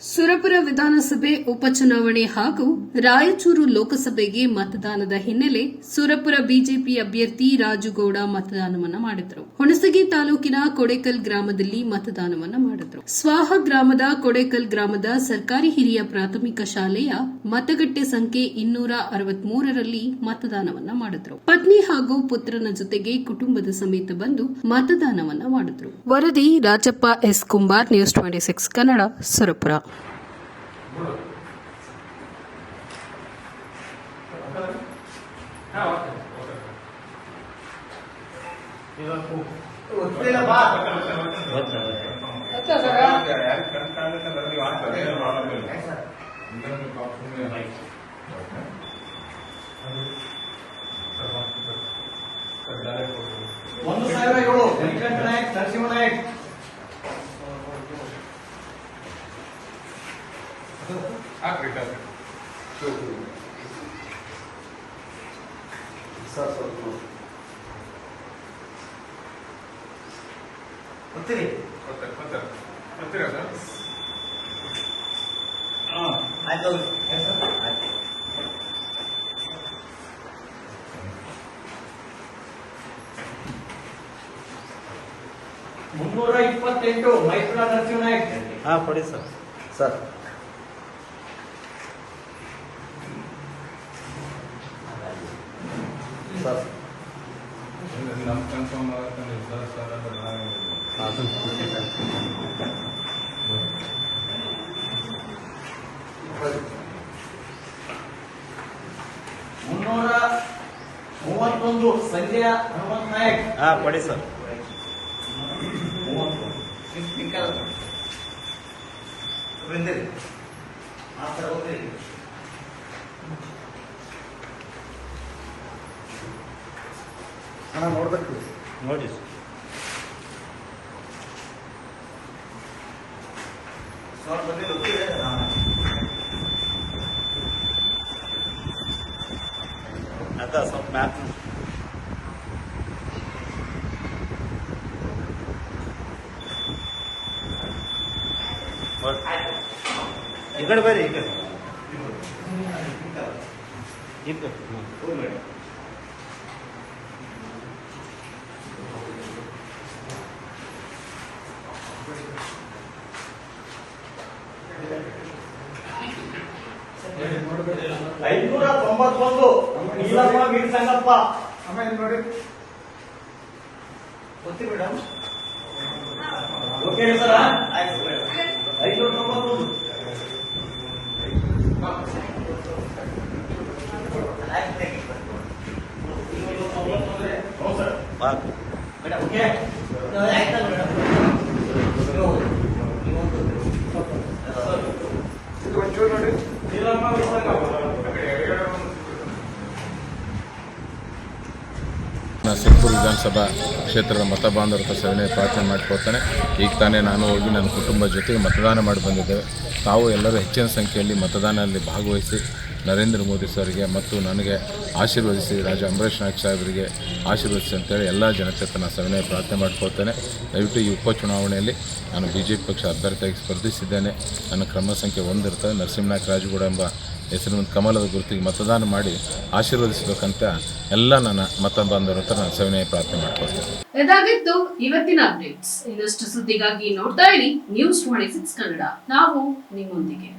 ಸುರಪುರ ವಿಧಾನಸಭೆ ಉಪಚುನಾವಣೆ ಹಾಗೂ ರಾಯಚೂರು ಲೋಕಸಭೆಗೆ ಮತದಾನದ ಹಿನ್ನೆಲೆ ಸುರಪುರ ಬಿಜೆಪಿ ಅಭ್ಯರ್ಥಿ ರಾಜುಗೌಡ ಮತದಾನವನ್ನು ಮಾಡಿದರು. ಹುಣಸಗಿ ತಾಲೂಕಿನ ಕೊಡೇಕಲ್ ಗ್ರಾಮದಲ್ಲಿ ಮತದಾನವನ್ನ ಮಾಡಿದರು. ಸ್ವಾಹ ಗ್ರಾಮದ ಕೊಡೇಕಲ್ ಗ್ರಾಮದ ಸರ್ಕಾರಿ ಹಿರಿಯ ಪ್ರಾಥಮಿಕ ಶಾಲೆಯ ಮತಗಟ್ಟೆ ಸಂಖ್ಯೆ ಇನ್ನೂರ ಅರವತ್ಮೂರರಲ್ಲಿ ಮತದಾನವನ್ನ ಮಾಡಿದರು. ಪತ್ನಿ ಹಾಗೂ ಪುತ್ರನ ಜೊತೆಗೆ ಕುಟುಂಬದ ಸಮೇತ ಬಂದು ಮತದಾನವನ್ನ ಮಾಡಿದರು. ವರದಿ Rajappa S Kumbar news twenty six Kannada Surapura ಒಂದು ಸಾವಿರ ಏಳು ವೆಂಕಟ ನಾಯಕ್ ನರಸಿಂಹ ನಾಯಕ್ ಗೊತ್ತಿರಿ ಆಯ್ತು ಆಯ್ತು ಮುನ್ನೂರ ಇಪ್ಪತ್ತೆಂಟು ನಾಯಕ್ ಹಾ ಕೊಡಿ ಸರ್. ಸರ್. ಸರ್ ಮುನ್ನೂರ ಮೂವತ್ತೊಂದು ಸಂಜಯ ಹನುಮಂತ ನಾಯಕ್ ಹಾ ಕೊಡಿ ಸರ್ ಬಂದಿರಿ ಆ ಥರ ಹೋಗ್ತೀರಿ ಹಣ ನೋಡ್ಬೇಕು ನೋಡಿ ಸರ್ ಸರ್ ಬಂದಿಲ್ಲ ಗೊತ್ತಿದೆ ಅದ ಸ್ವಲ್ಪ ಮ್ಯಾಪ್ ಈ ಕಡೆ ಬರ್ರಿ ಈ ಕಡೆ ಈ ಕಡೆ ಐನೂರ ತೊಂಬತ್ತೊಂದು ನೀಲಮ್ಮ ವೀರ್ ಸಂಗಪ್ಪ ಆಮೇಲೆ ನೋಡಿ. ಗೊತ್ತಿ ಮೇಡಮ್ ಓಕೆ ಸರ್? ಐನೂರ ತೊಂಬತ್ತೊಂದು ಬಾ ಮೇಡಮ್ ಓಕೆ ಆಯ್ತಾ ಮೇಡಮ್ చూడండి. నీళ్ళమ్మ విషయం కావాలి. ನಾನು ಸಿರ್ಪುರ್ ವಿಧಾನಸಭಾ ಕ್ಷೇತ್ರದ ಮತ ಬಾಂಧವರ ಸವಿನಯ ಪ್ರಾರ್ಥನೆ ಮಾಡಿಕೊಳ್ತಾನೆ. ಈಗ ತಾನೇ ನಾನು ಹೋಗಿ ನನ್ನ ಕುಟುಂಬ ಜೊತೆಗೆ ಮತದಾನ ಮಾಡಿ ಬಂದಿದ್ದೇವೆ. ತಾವು ಎಲ್ಲರೂ ಹೆಚ್ಚಿನ ಸಂಖ್ಯೆಯಲ್ಲಿ ಮತದಾನದಲ್ಲಿ ಭಾಗವಹಿಸಿ ನರೇಂದ್ರ ಮೋದಿ ಸರ್ಗೆ ಮತ್ತು ನನಗೆ ಆಶೀರ್ವದಿಸಿ ರಾಜ ಅಂಬರೀಷ್ ನಾಯ್ಕ ಸಾಹೇಬರಿಗೆ ಆಶೀರ್ವದಿಸಿ ಅಂತೇಳಿ ಎಲ್ಲ ಜನತೆ ತನ್ನ ನಾನು ಸವಿನಯ ಪ್ರಾರ್ಥನೆ ಮಾಡ್ಕೊಳ್ತೇನೆ. ದಯವಿಟ್ಟು ಈ ಉಪಚುನಾವಣೆಯಲ್ಲಿ ನಾನು ಬಿ ಜೆ ಪಕ್ಷ ಅಭ್ಯರ್ಥಿಯಾಗಿ ಸ್ಪರ್ಧಿಸಿದ್ದೇನೆ. ನನ್ನ ಕ್ರಮ ಸಂಖ್ಯೆ ಒಂದಿರ್ತದೆ ನರಸಿಂಹನಾಯ್ಕ ರಾಜಗೌಡ ಎಂಬ ಹೆಸರಿನ ಕಮಲದ ಗುರುತಿಗೆ ಮತದಾನ ಮಾಡಿ ಆಶೀರ್ವದಿಸಬೇಕಂತ ಎಲ್ಲ ನನ್ನ ಮತ ಬಾಂಧವರ ಹತ್ರ ನಾನು ಸವಿನಯ ಪ್ರಾರ್ಥನೆ ಮಾಡ್ಕೊಳ್ತೇನೆ. ಇದಾಗಿತ್ತು ಇವತ್ತಿನ ಅಪ್ಡೇಟ್ಸ್. ಇನ್ನಷ್ಟು ಸುದ್ದಿಗಾಗಿ ನೋಡ್ತಾ ಇರಿ. News twenty six Kannada. ನಾವು ನಿಮ್ಮೊಂದಿಗೆ.